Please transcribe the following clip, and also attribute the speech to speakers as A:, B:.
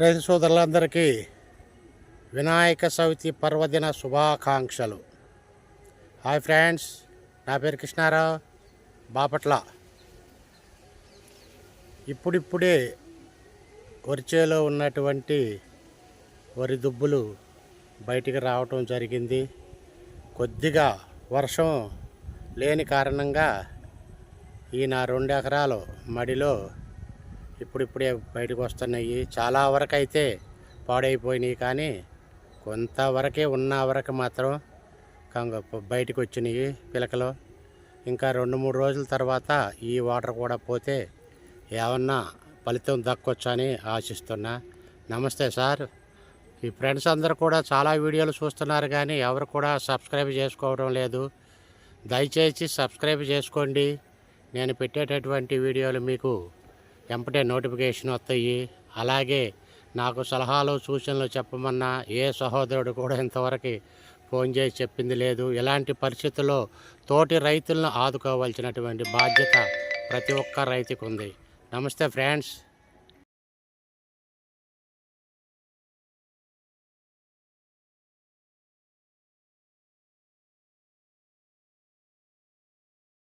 A: రైతు సోదరులందరికీ వినాయక చవితి పర్వదిన శుభాకాంక్షలు. హాయ్ ఫ్రెండ్స్ నా పేరు కృష్ణారావు బాపట్ల. ఇప్పుడిప్పుడే వరిచేలో ఉన్నటువంటి వరి దుబ్బులు బయటికి రావటం జరిగింది. కొద్దిగా వర్షం లేని కారణంగా ఈ నా రెండు ఎకరాలు మడిలో ఇప్పుడిప్పుడే బయటకు వస్తున్నాయి. చాలా వరకు అయితే పాడైపోయినాయి కానీ కొంతవరకే ఉన్న వరకు మాత్రం కంగ బయటకు వచ్చినాయి పిలకలు. ఇంకా రెండు మూడు రోజుల తర్వాత ఈ వాటర్ కూడా పోతే ఏమన్నా ఫలితం దక్కొచ్చని ఆశిస్తున్నా. నమస్తే సార్. ఈ ఫ్రెండ్స్ అందరు కూడా చాలా వీడియోలు చూస్తున్నారు కానీ ఎవరు కూడా సబ్స్క్రైబ్ చేసుకోవడం లేదు. దయచేసి సబ్స్క్రైబ్ చేసుకోండి. నేను పెట్టేటటువంటి వీడియోలు మీకు వెంపటే నోటిఫికేషన్ వస్తాయి. అలాగే నాకు సలహాలు సూచనలు చెప్పమన్నా ఏ సహోదరుడు కూడా ఇంతవరకు ఫోన్ చేసి చెప్పింది లేదు. ఇలాంటి పరిస్థితుల్లో తోటి రైతులను ఆదుకోవాల్సినటువంటి బాధ్యత ప్రతి ఒక్క రైతుకు ఉంది నమస్తే ఫ్రెండ్స్.